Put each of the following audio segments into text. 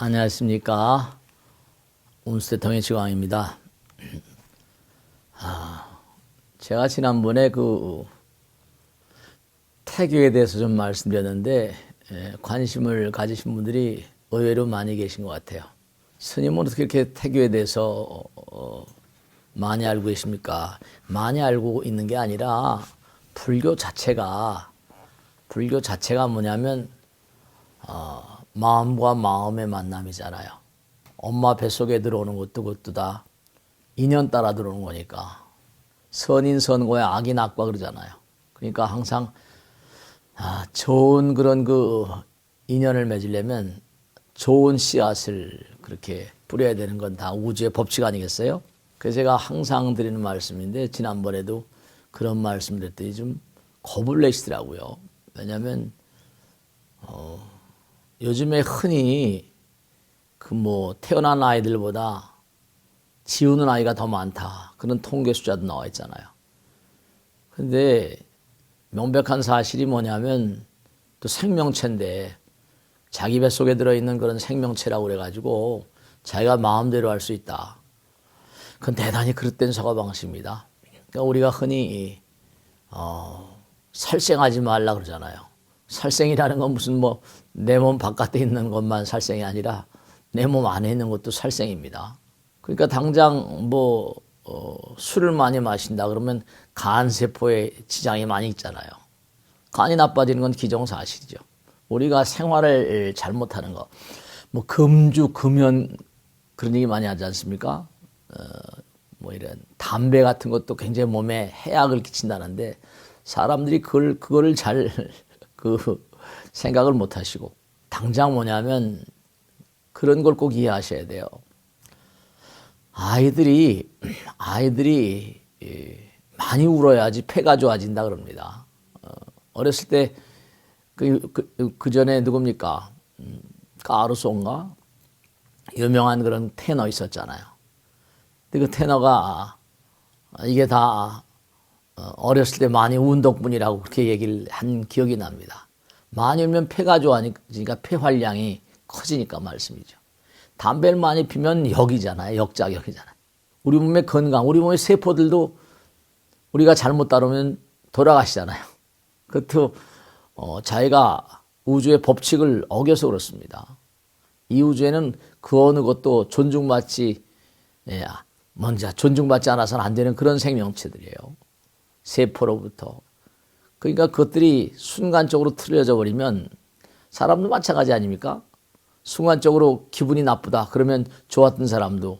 안녕하십니까. 운스테통의 지광입니다. 아, 제가 지난번에 그 태교에 대해서 좀 말씀드렸는데 예, 관심을 가지신 분들이 의외로 많이 계신 것 같아요. 스님은 어떻게 이렇게 태교에 대해서 어, 많이 알고 계십니까? 많이 알고 있는 게 아니라 불교 자체가 불교 자체가 뭐냐면 어, 마음과 마음의 만남이잖아요. 엄마 뱃속에 들어오는 것도 그것도 다 인연 따라 들어오는 거니까 선인 선고야 악인 악과 그러잖아요. 그러니까 항상 아, 좋은 그런 그 인연을 맺으려면 좋은 씨앗을 그렇게 뿌려야 되는 건 다 우주의 법칙 아니겠어요? 그래서 제가 항상 드리는 말씀인데 지난번에도 그런 말씀 드렸더니 좀 겁을 내시더라고요. 왜냐하면 어, 요즘에 흔히 그 뭐 태어난 아이들보다 지우는 아이가 더 많다. 그런 통계 숫자도 나와 있잖아요. 근데 명백한 사실이 뭐냐면 또 생명체인데 자기 뱃속에 들어있는 그런 생명체라고 그래가지고 자기가 마음대로 할 수 있다. 그건 대단히 그릇된 사고 방식입니다. 그러니까 우리가 흔히 어, 살생하지 말라 그러잖아요. 살생이라는 건 무슨 뭐 내 몸 바깥에 있는 것만 살생이 아니라 내 몸 안에 있는 것도 살생입니다. 그러니까 당장 뭐 어, 술을 많이 마신다 그러면 간 세포에 지장이 많이 있잖아요. 간이 나빠지는 건 기정사실이죠. 우리가 생활을 잘못하는 거, 뭐 금주 금연 그런 얘기 많이 하지 않습니까? 어, 뭐 이런 담배 같은 것도 굉장히 몸에 해악을 끼친다는데 사람들이 그걸 그거를 잘 그 생각을 못 하시고 당장 뭐냐면 그런 걸 꼭 이해하셔야 돼요. 아이들이 아이들이 많이 울어야지 폐가 좋아진다 그럽니다. 어, 어렸을 때 그 그 그 전에 누굽니까 음, 까르소인가 유명한 그런 테너 있었잖아요. 근데 그 테너가 이게 다 어, 어렸을 때 많이 운 덕분이라고 그렇게 얘기를 한 기억이 납니다. 많이 울면 폐가 좋아하니까 폐활량이 커지니까 말씀이죠. 담배를 많이 피면 역이잖아요. 역작역이잖아요. 우리 몸의 건강, 우리 몸의 세포들도 우리가 잘못 다루면 돌아가시잖아요. 그것도 어, 자기가 우주의 법칙을 어겨서 그렇습니다. 이 우주에는 그 어느 것도 존중받지 예, 먼저 존중받지 않아서는 안 되는 그런 생명체들이에요. 세포로부터. 그러니까 그것들이 순간적으로 틀려져 버리면 사람도 마찬가지 아닙니까? 순간적으로 기분이 나쁘다. 그러면 좋았던 사람도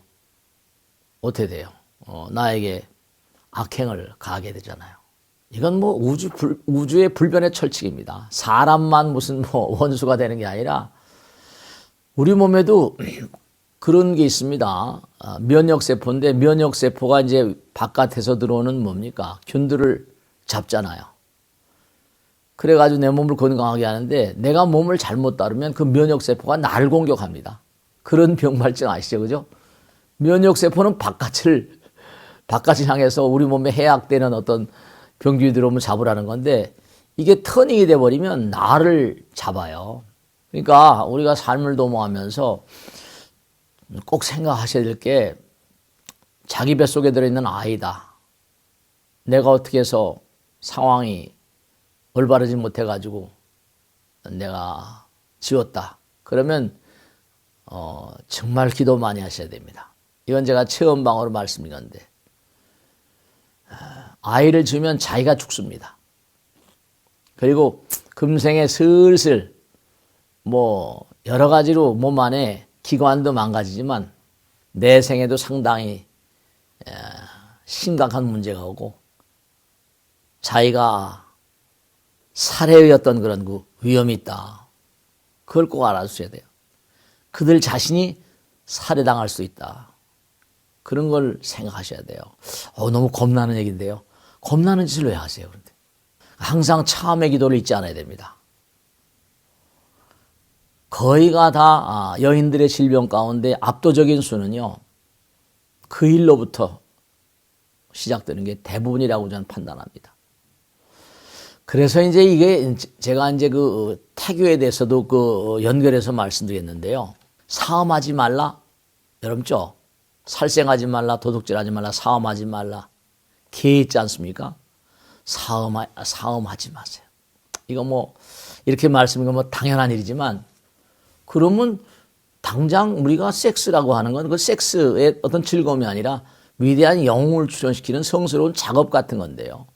어떻게 돼요? 어, 나에게 악행을 가하게 되잖아요. 이건 뭐 우주 불, 우주의 불변의 철칙입니다. 사람만 무슨 뭐 원수가 되는 게 아니라 우리 몸에도 그런 게 있습니다. 아, 면역세포인데 면역세포가 이제 바깥에서 들어오는 뭡니까? 균들을 잡잖아요. 그래가지고 내 몸을 건강하게 하는데 내가 몸을 잘못 다루면 그 면역세포가 나를 공격합니다. 그런 병발증 아시죠? 그죠? 면역세포는 바깥을, 바깥을 향해서 우리 몸에 해악되는 어떤 병균이 들어오면 잡으라는 건데 이게 터닝이 돼버리면 나를 잡아요. 그러니까 우리가 삶을 도모하면서 꼭 생각하셔야 될 게 자기 뱃속에 들어있는 아이다. 내가 어떻게 해서 상황이 올바르지 못해가지고 내가 지웠다. 그러면 어, 정말 기도 많이 하셔야 됩니다. 이건 제가 체험방으로 말씀드렸는데 아이를 주면 자기가 죽습니다. 그리고 금생에 슬슬 뭐 여러 가지로 몸 안에 기관도 망가지지만 내 생에도 상당히 심각한 문제가 오고 자기가 살해의 어떤 그런 그 위험이 있다. 그걸 꼭 알아주셔야 돼요. 그들 자신이 살해당할 수 있다. 그런 걸 생각하셔야 돼요. 어, 너무 겁나는 얘기인데요. 겁나는 짓을 왜 하세요, 그런데? 항상 참의 기도를 잊지 않아야 됩니다. 거의가 다 아, 여인들의 질병 가운데 압도적인 수는요, 그 일로부터 시작되는 게 대부분이라고 저는 판단합니다. 그래서 이제 이게 제가 이제 그 태교에 대해서도 그 연결해서 말씀드렸는데요. 사음하지 말라. 여러분죠? 살생하지 말라, 도둑질하지 말라, 사음하지 말라. 개 있지 않습니까? 사음하, 사음하지 마세요. 이거 뭐 이렇게 말씀이면 뭐 당연한 일이지만 그러면 당장 우리가 섹스라고 하는 건 그 섹스의 어떤 즐거움이 아니라 위대한 영웅을 출현시키는 성스러운 작업 같은 건데요.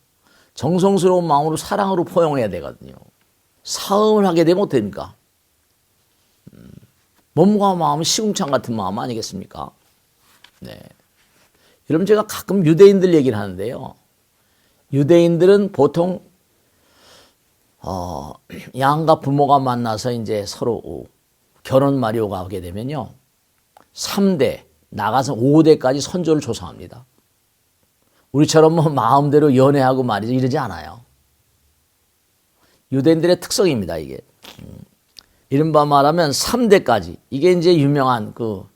정성스러운 마음으로 사랑으로 포용해야 되거든요. 사음을 하게 되면 어떻게 됩니까? 음, 몸과 마음은 시궁창 같은 마음 아니겠습니까? 네. 여러분 제가 가끔 유대인들 얘기를 하는데요. 유대인들은 보통 어, 양가 부모가 만나서 이제 서로 결혼 마려가 하게 되면요. 3대, 나가서 5대까지 선조를 조성합니다. 우리처럼 뭐 마음대로 연애하고 말이죠. 이러지 않아요. 유대인들의 특성입니다, 이게. 음. 이른바 말하면 3대까지. 이게 이제 유명한 그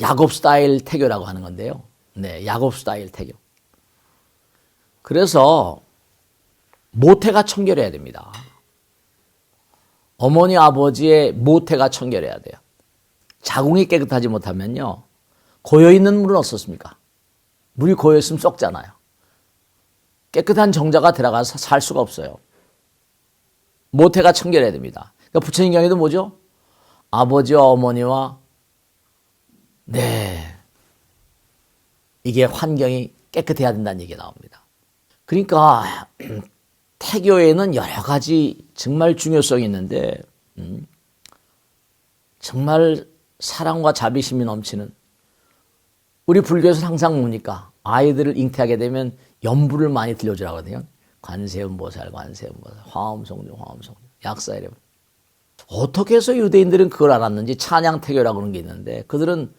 야곱 스타일 태교라고 하는 건데요. 네, 야곱 스타일 태교. 그래서 모태가 청결해야 됩니다. 어머니 아버지의 모태가 청결해야 돼요. 자궁이 깨끗하지 못하면요. 고여 있는 물은 어떻습니까? 물이 고여 있으면 썩잖아요. 깨끗한 정자가 들어가서 살 수가 없어요. 모태가 청결해야 됩니다. 그러니까 부처님 경에도 뭐죠? 아버지와 어머니와 네 이게 환경이 깨끗해야 된다는 얘기가 나옵니다. 그러니까 태교에는 여러 가지 정말 중요성이 있는데 음, 정말 사랑과 자비심이 넘치는 우리 불교에서 항상 뭡니까? 아이들을 잉태하게 되면 연부를 많이 들려주라거든요. 관세음보살, 관세음보살, 화엄성중, 화엄성중, 약사이래. 어떻게 해서 유대인들은 그걸 알았는지 찬양태교라고 하는 게 있는데 그들은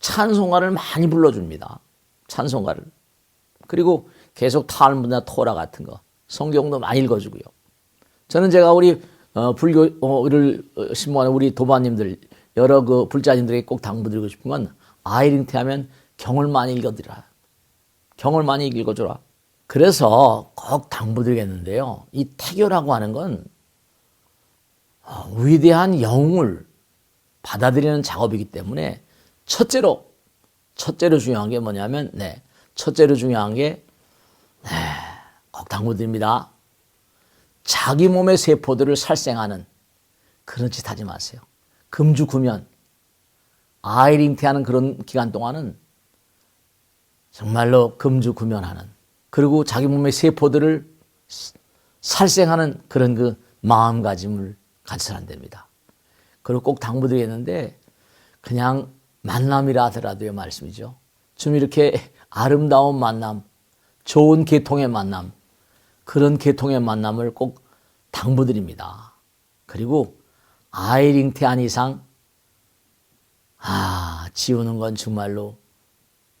찬송가를 많이 불러줍니다. 찬송가를. 그리고 계속 탈문이나 토라 같은 거 성경도 많이 읽어주고요. 저는 제가 우리 어, 불교를 신봉하는 우리 도반님들 여러 그 불자님들에게 꼭 당부드리고 싶은 건 아이를 잉태하면 경을 많이 읽어드라. 경을 많이 읽어줘라. 그래서 꼭 당부드리겠는데요. 이 태교라고 하는 건 어, 위대한 영웅을 받아들이는 작업이기 때문에 첫째로 첫째로 중요한 게 뭐냐면 네 첫째로 중요한 게 네, 꼭 당부드립니다. 자기 몸의 세포들을 살생하는 그런 짓 하지 마세요. 금주 구면 아이를 잉태하는 그런 기간 동안은 정말로 금주 구면하는 그리고 자기 몸의 세포들을 살생하는 그런 그 마음가짐을 안 됩니다. 그리고 꼭 당부드리겠는데 그냥 만남이라 하더라도요 말씀이죠. 좀 이렇게 아름다운 만남, 좋은 계통의 만남, 그런 계통의 만남을 꼭 당부드립니다. 그리고 아이를 잉태한 이상 아 지우는 건 정말로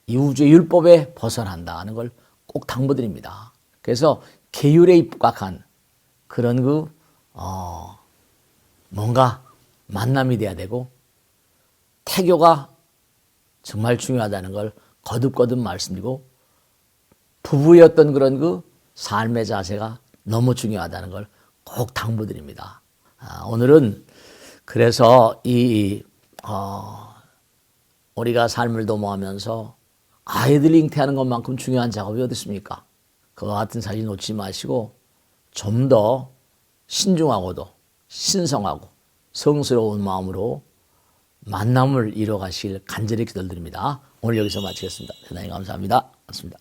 이 우주의 율법에 벗어난다 하는 걸 꼭 당부드립니다. 그래서 계율에 입각한 그런 그 어, 뭔가 만남이 돼야 되고 태교가 정말 중요하다는 걸 거듭거듭 말씀드리고 부부였던 그런 그 삶의 자세가 너무 중요하다는 걸 꼭 당부드립니다. 아, 오늘은 그래서 이 어, 우리가 삶을 도모하면서 아이들 잉태하는 것만큼 중요한 작업이 어디 있습니까? 그와 같은 사실 놓지 마시고 좀 더 신중하고도 신성하고 성스러운 마음으로 만남을 이뤄가실 간절히 기도드립니다. 오늘 여기서 마치겠습니다. 대단히 감사합니다. 맞습니다.